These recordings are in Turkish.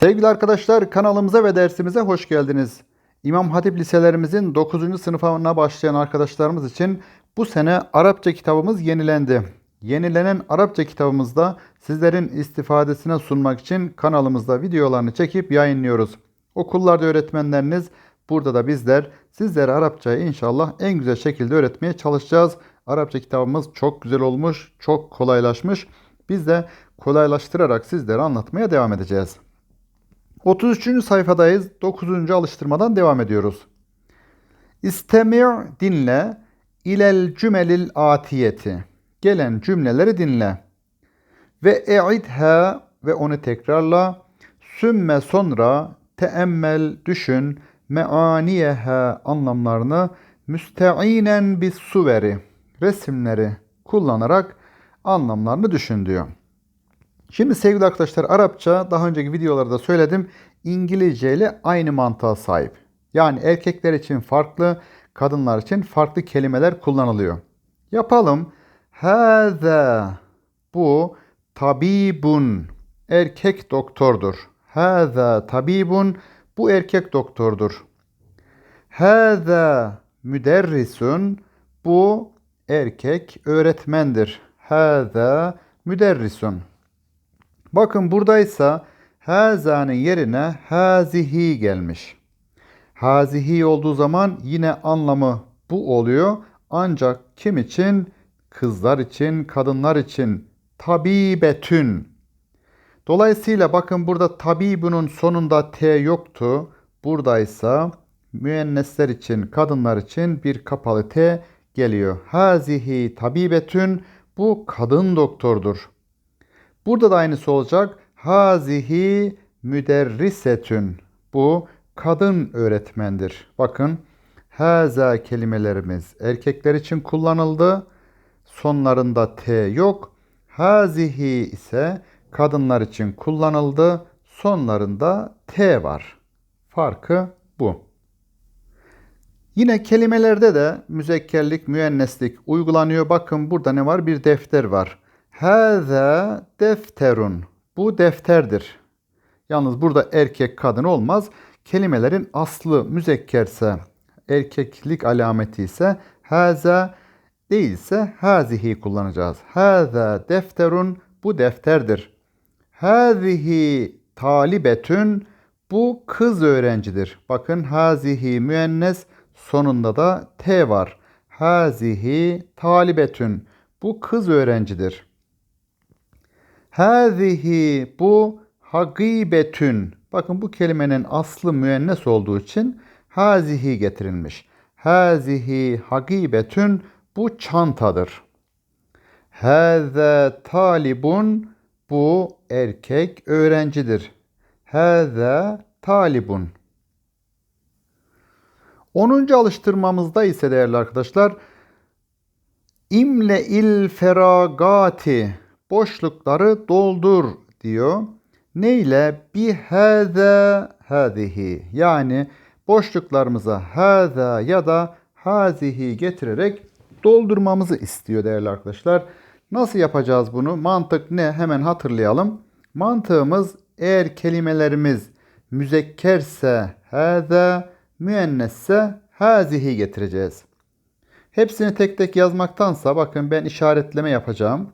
Sevgili arkadaşlar kanalımıza ve dersimize hoş geldiniz. İmam Hatip liselerimizin 9. sınıfına başlayan arkadaşlarımız için bu sene Arapça kitabımız yenilendi. Yenilenen Arapça kitabımızda sizlerin istifadesine sunmak için kanalımızda videolarını çekip yayınlıyoruz. Okullarda öğretmenleriniz, burada da bizler sizlere Arapçayı inşallah en güzel şekilde öğretmeye çalışacağız. Arapça kitabımız çok güzel olmuş, çok kolaylaşmış. Biz de kolaylaştırarak sizlere anlatmaya devam edeceğiz. 33. sayfadayız. 9. alıştırmadan devam ediyoruz. İstemi' dinle ilel cümelil atiyeti. Gelen cümleleri dinle. Ve e'idha ve onu tekrarla. Sümme sonra teemmel düşün meaniyeha anlamlarını müsteinen bis suveri resimleri kullanarak anlamlarını düşün diyor. Şimdi sevgili arkadaşlar Arapça daha önceki videolarda söyledim İngilizce ile aynı mantığa sahip. Yani erkekler için farklı, kadınlar için farklı kelimeler kullanılıyor. Yapalım. Hâzâ bu tabibun erkek doktordur. Hâzâ tabibun bu erkek doktordur. Hâzâ müderrisun bu erkek öğretmendir. Hâzâ müderrisun. Bakın buradaysa hazanın yerine hazihi gelmiş. Hazihi olduğu zaman yine anlamı bu oluyor. Ancak kim için? Kızlar için, kadınlar için. Tabibetün. Dolayısıyla bakın burada tabibunun sonunda T yoktu. Buradaysa müennesler için, kadınlar için bir kapalı T geliyor. Hazihi tabibetün bu kadın doktordur. Burada da aynısı olacak. Hazihi müderrisetün. Bu kadın öğretmendir. Bakın haza kelimelerimiz erkekler için kullanıldı. Sonlarında T yok. Hazihi ise kadınlar için kullanıldı. Sonlarında T var. Farkı bu. Yine kelimelerde de müzekkerlik, müenneslik uygulanıyor. Bakın burada ne var? Bir defter var. Hâzâ defterun. Bu defterdir. Yalnız burada erkek kadın olmaz. Kelimelerin aslı müzekkerse, erkeklik alameti ise haza değilse hazihi kullanacağız. Haza defterun bu defterdir. Hazihi talibetün bu kız öğrencidir. Bakın hazihi müennes sonunda da t var. Hazihi talibetün bu kız öğrencidir. Hazihi bu hagibetün. Bakın bu kelimenin aslı müennes olduğu için hazihi getirilmiş. Hazihi hagibetün bu çantadır. Haza talibun bu erkek öğrencidir. Haza talibun. 10. alıştırmamızda ise değerli arkadaşlar imle il feragati boşlukları doldur diyor. Ne ile? Bi hâzâ hâzihi. Yani boşluklarımıza hâzâ ya da hazihi getirerek doldurmamızı istiyor değerli arkadaşlar. Nasıl yapacağız bunu? Mantık ne? Hemen hatırlayalım. Mantığımız eğer kelimelerimiz müzekkerse hâzâ, müennesse hazihi getireceğiz. Hepsini tek tek yazmaktansa bakın ben işaretleme yapacağım.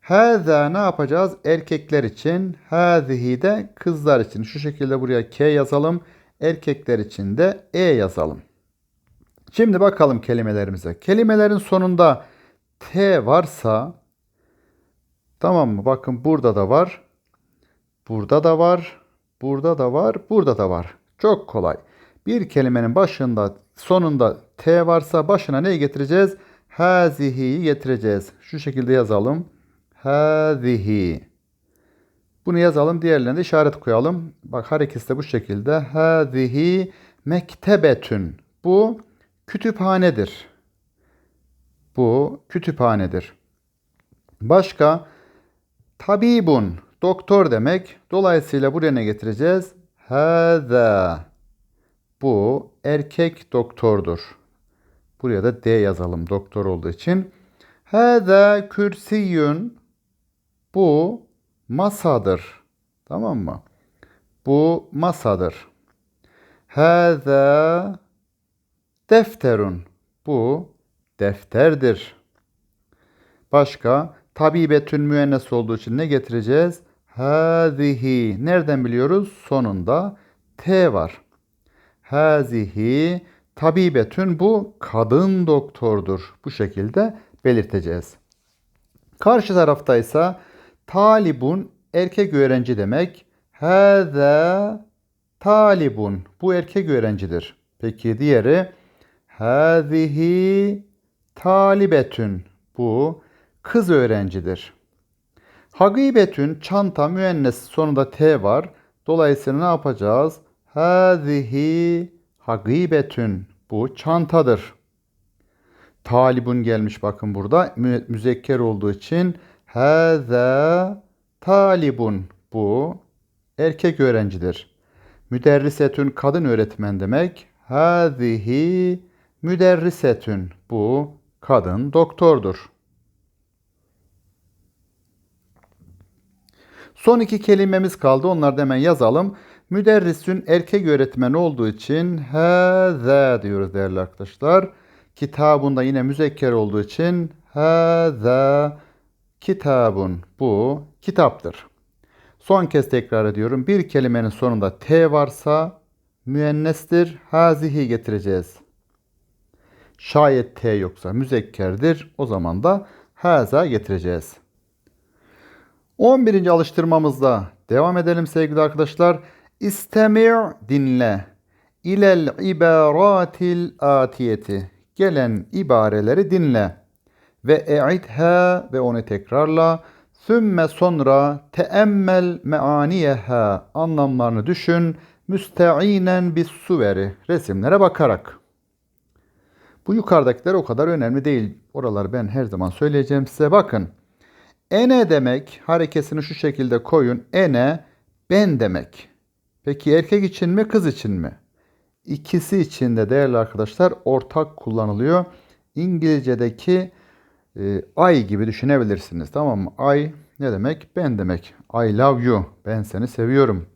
Hâzâ ne yapacağız? Erkekler için. Hâzihi de kızlar için. Şu şekilde buraya K yazalım. Erkekler için de E yazalım. Şimdi bakalım kelimelerimize. Kelimelerin sonunda T varsa tamam mı? Bakın burada da var. Burada da var. Burada da var. Burada da var. Çok kolay. Bir kelimenin başında sonunda T varsa başına neyi getireceğiz? Hazihi'yi getireceğiz. Şu şekilde yazalım. Hazihi. Bunu yazalım. Diğerlerine de işaret koyalım. Bak her ikisi de bu şekilde. Hazihi mektebetün. Bu kütüphanedir. Bu kütüphanedir. Başka tabibun doktor demek. Dolayısıyla buraya ne getireceğiz? Hâzâ. Bu erkek doktordur. Buraya da D yazalım doktor olduğu için. Hâzâ kürsiyün. Bu masadır. Tamam mı? Bu masadır. Hâzâ defterun. Bu defterdir. Başka tabibetün müennes olduğu için ne getireceğiz? Hâzihi. Nereden biliyoruz? Sonunda T var. Hâzihi tabibetün bu kadın doktordur. Bu şekilde belirteceğiz. Karşı tarafta ise talibun erkek öğrenci demek. Hâzâ talibun. Bu erkek öğrencidir. Peki diğeri hâzihi talibetün. Bu kız öğrencidir. Hagibetün çanta müennes sonunda T var. Dolayısıyla ne yapacağız? Hâzihi hagibetün. Bu çantadır. Talibun gelmiş bakın burada. Mü- müzekker olduğu için hâzâ talibun. Bu erkek öğrencidir. Müderrisetün kadın öğretmen demek. Hâzihi müderrisetün. Bu kadın doktordur. Son iki kelimemiz kaldı. Onları da hemen yazalım. Müderrisün erkek öğretmen olduğu için hâzâ diyoruz değerli arkadaşlar. Kitabında yine müzekker olduğu için hâzâ kitabun. Bu kitaptır. Son kez tekrar ediyorum. Bir kelimenin sonunda T varsa müennestir. Hazihi getireceğiz. Şayet T yoksa müzekkerdir. O zaman da haza getireceğiz. 11. alıştırmamızda devam edelim sevgili arkadaşlar. İstemi' dinle. İlel ibaratil atiyeti. Gelen ibareleri dinle. Ve e'idha ve onu tekrarla. Sümme sonra teemmel meaniyeha anlamlarını düşün. Müste'inen bis suveri resimlere bakarak. Bu yukarıdakiler o kadar önemli değil. Oraları ben her zaman söyleyeceğim size. Bakın. Ene demek harekesini şu şekilde koyun. Ene ben demek. Peki erkek için mi kız için mi? İkisi için de değerli arkadaşlar ortak kullanılıyor. İngilizce'deki e, I gibi düşünebilirsiniz. Tamam mı? I ne demek? Ben demek. I love you. Ben seni seviyorum.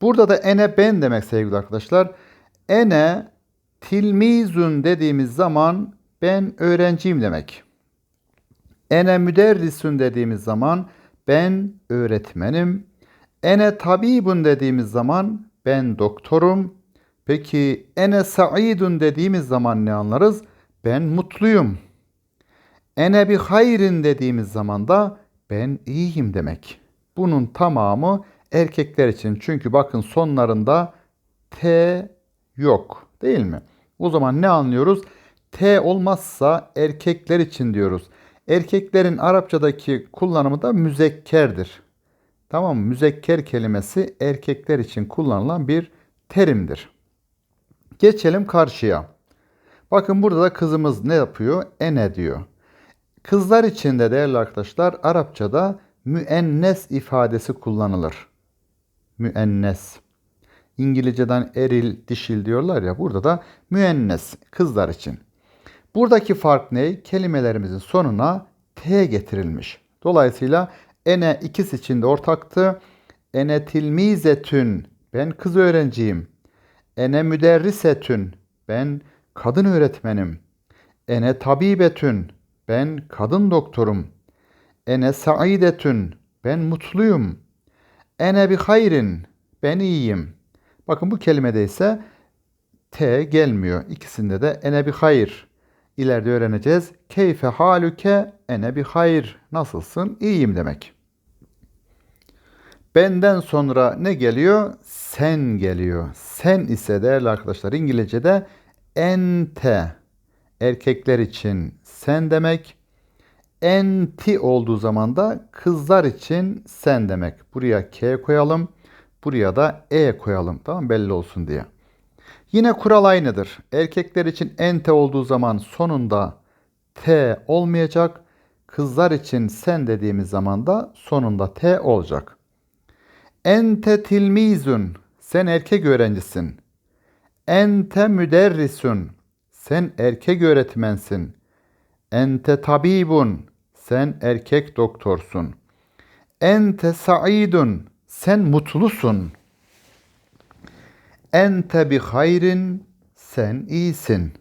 Burada da ene ben demek sevgili arkadaşlar. Ene tilmizun dediğimiz zaman ben öğrenciyim demek. Ene müderrisun dediğimiz zaman ben öğretmenim. Ene tabibun dediğimiz zaman ben doktorum. Peki ene saidun dediğimiz zaman ne anlarız? Ben mutluyum. Ene bi hayrin dediğimiz zaman da ben iyiyim demek. Bunun tamamı erkekler için. Çünkü bakın sonlarında T yok değil mi? O zaman ne anlıyoruz? T olmazsa erkekler için diyoruz. Erkeklerin Arapçadaki kullanımı da müzekkerdir. Tamam mı? Müzekker kelimesi erkekler için kullanılan bir terimdir. Geçelim karşıya. Bakın burada da kızımız ne yapıyor? Ene diyor. Kızlar için de değerli arkadaşlar Arapçada müennes ifadesi kullanılır. Müennes. İngilizceden eril, dişil diyorlar ya burada da müennes kızlar için. Buradaki fark ne? Kelimelerimizin sonuna T getirilmiş. Dolayısıyla ene ikisi için de ortaktı. Ene tilmizetün ben kız öğrenciyim. Ene müderrisetün ben kadın öğretmenim. Ene tabibetün ben kadın doktorum. Ene saidetün ben mutluyum. Ene bi hayrin ben iyiyim. Bakın bu kelimede ise T gelmiyor. İkisinde de ene bi hayır. İleride öğreneceğiz. Keyfe halüke ene bi hayır. Nasılsın? İyiyim demek. Benden sonra ne geliyor? Sen geliyor. Sen ise değerli arkadaşlar İngilizce'de ente. Erkekler için sen demek. Enti olduğu zaman da kızlar için sen demek. Buraya K koyalım. Buraya da E koyalım. Tamam belli olsun diye. Yine kural aynıdır. Erkekler için ente olduğu zaman sonunda T olmayacak. Kızlar için sen dediğimiz zaman da sonunda T olacak. Ente tilmizun. Sen erkek öğrencisin. Ente müderrisun. Sen erkek öğretmensin. Ente tabibun. Sen erkek doktorsun. Ente saidun. Sen mutlusun. Ente bi hayrin sen iyisin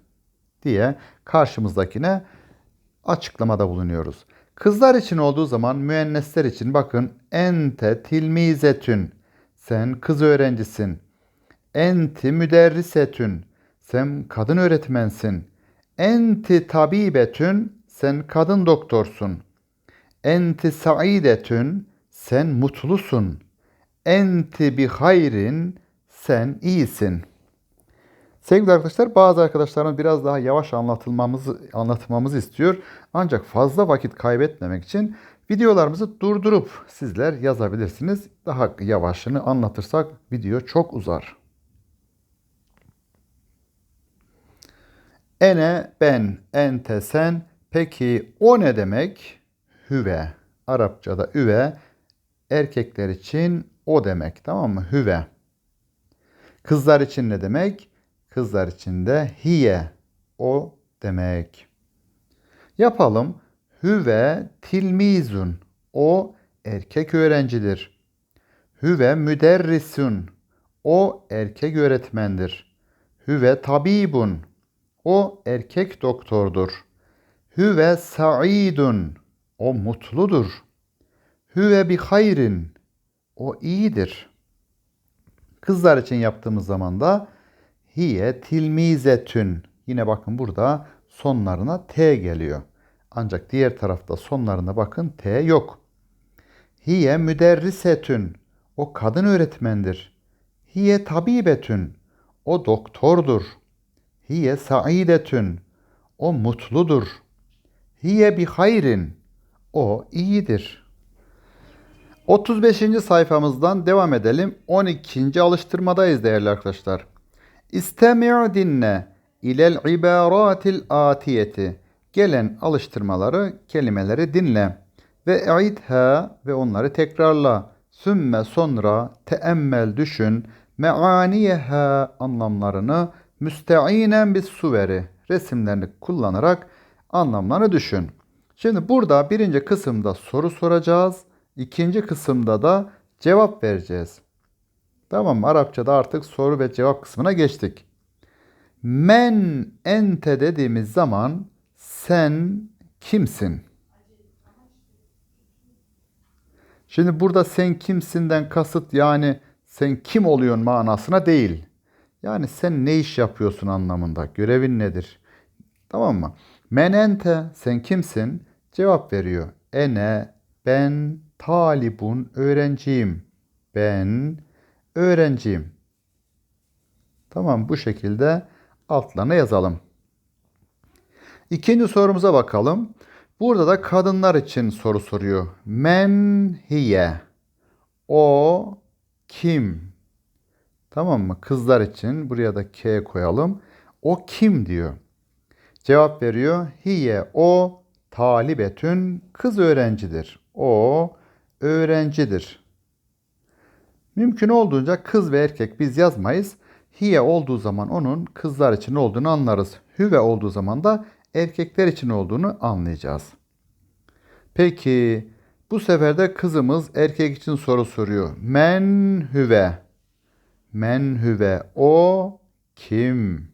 diye karşımızdakine açıklamada bulunuyoruz. Kızlar için olduğu zaman müennesler için bakın ente tilmizetün sen kız öğrencisin. Enti müderrisetün sen kadın öğretmensin. Enti tabibetün sen kadın doktorsun. Enti saidetün sen mutlusun. Enti bi hayrin sen iyisin. Sevgili arkadaşlar bazı arkadaşlarımız biraz daha yavaş anlatılmamızı anlatmamızı istiyor. Ancak fazla vakit kaybetmemek için videolarımızı durdurup sizler yazabilirsiniz. Daha yavaşını anlatırsak video çok uzar. Ene ben, ente sen. Peki o ne demek? Hüve. Arapçada üve erkekler için o demek tamam mı? Hüve. Kızlar için ne demek? Kızlar için de hiye o demek. Yapalım. Hüve tilmizun. O erkek öğrencidir. Hüve müderrisun. O erkek öğretmendir. Hüve tabibun. O erkek doktordur. Hüve saidun. O mutludur. Hüve bi hayrin. O iyidir. Kızlar için yaptığımız zaman da hiye tilmizetün. Yine bakın burada sonlarına T geliyor. Ancak diğer tarafta sonlarına bakın T yok. Hiye müderrisetün. O kadın öğretmendir. Hiye tabibetün. O doktordur. Hiye saidetün. O mutludur. Hiye bi hayrin. O iyidir. 35. sayfamızdan devam edelim. 12. alıştırmadayız değerli arkadaşlar. İstemi' dinle ilel ibaratil atiyeti. Gelen alıştırmaları, kelimeleri dinle. Ve e'idha ve onları tekrarla. Sümme sonra teemmel düşün. Meaniyeha anlamlarını müsteinen bis suveri resimlerini kullanarak anlamlarını düşün. Şimdi burada birinci kısımda soru soracağız. İkinci kısımda da cevap vereceğiz. Tamam? Arapçada artık soru ve cevap kısmına geçtik. Men ente dediğimiz zaman sen kimsin? Şimdi burada sen kimsinden kasıt yani sen kim oluyorsun manasına değil. Yani sen ne iş yapıyorsun anlamında. Görevin nedir? Tamam mı? Men ente sen kimsin? Cevap veriyor. Ene ben talibun öğrenciyim. Ben öğrenciyim. Tamam bu şekilde altlarına yazalım. İkinci sorumuza bakalım. Burada da kadınlar için soru soruyor. Men hiye. O kim? Tamam mı? Kızlar için buraya da K koyalım. O kim diyor. Cevap veriyor. Hiye o talibetün kız öğrencidir. O öğrencidir. Mümkün olduğunca kız ve erkek biz yazmayız. Hiye olduğu zaman onun kızlar için olduğunu anlarız. Hüve olduğu zaman da erkekler için olduğunu anlayacağız. Peki bu sefer de kızımız erkek için soru soruyor. Men hüve. Men hüve. O kim?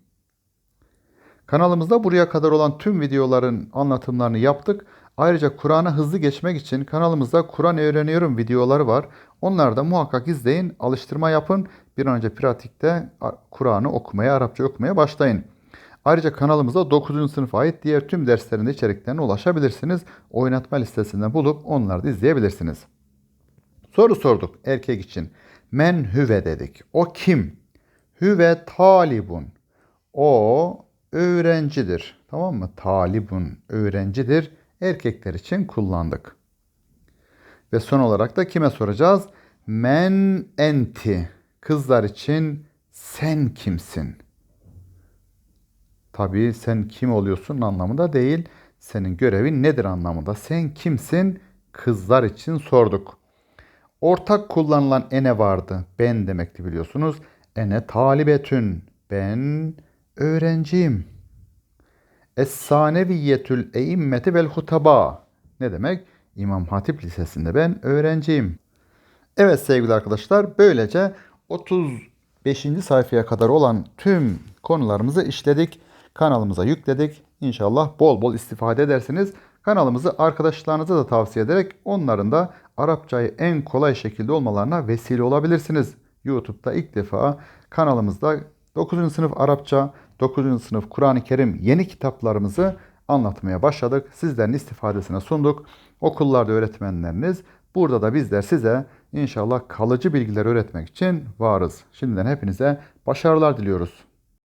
Kanalımızda buraya kadar olan tüm videoların anlatımlarını yaptık. Ayrıca Kur'an'a hızlı geçmek için kanalımızda Kur'an öğreniyorum videoları var. Onları da muhakkak izleyin, alıştırma yapın. Bir an önce pratikte Kur'an'ı okumaya, Arapça okumaya başlayın. Ayrıca kanalımızda 9. sınıfa ait diğer tüm derslerin de içeriklerine ulaşabilirsiniz. Oynatma listesinden bulup onları da izleyebilirsiniz. Soru sorduk erkek için. Men hüve dedik. O kim? Hüve talibun. O öğrencidir. Tamam mı? Talibun öğrencidir. Erkekler için kullandık. Ve son olarak da kime soracağız? Men enti. Kızlar için sen kimsin? Tabii sen kim oluyorsun anlamında değil. Senin görevin nedir anlamında. Sen kimsin? Kızlar için sorduk. Ortak kullanılan ene vardı. Ben demekti biliyorsunuz. Ene talibetün. Ben öğrenciyim. Es-Saneviyyetül Eimmeti vel Hutaba. Ne demek? İmam Hatip Lisesi'nde ben öğrenciyim. Evet sevgili arkadaşlar böylece 30 5. sayfaya kadar olan tüm konularımızı işledik. Kanalımıza yükledik. İnşallah bol bol istifade edersiniz. Kanalımızı arkadaşlarınıza da tavsiye ederek onların da Arapçayı en kolay şekilde olmalarına vesile olabilirsiniz. YouTube'da ilk defa kanalımızda 9. sınıf Arapça, 9. sınıf Kur'an-ı Kerim yeni kitaplarımızı anlatmaya başladık. Sizlerin istifadesine sunduk. Okullarda öğretmenleriniz, burada da bizler size inşallah kalıcı bilgiler öğretmek için varız. Şimdiden hepinize başarılar diliyoruz.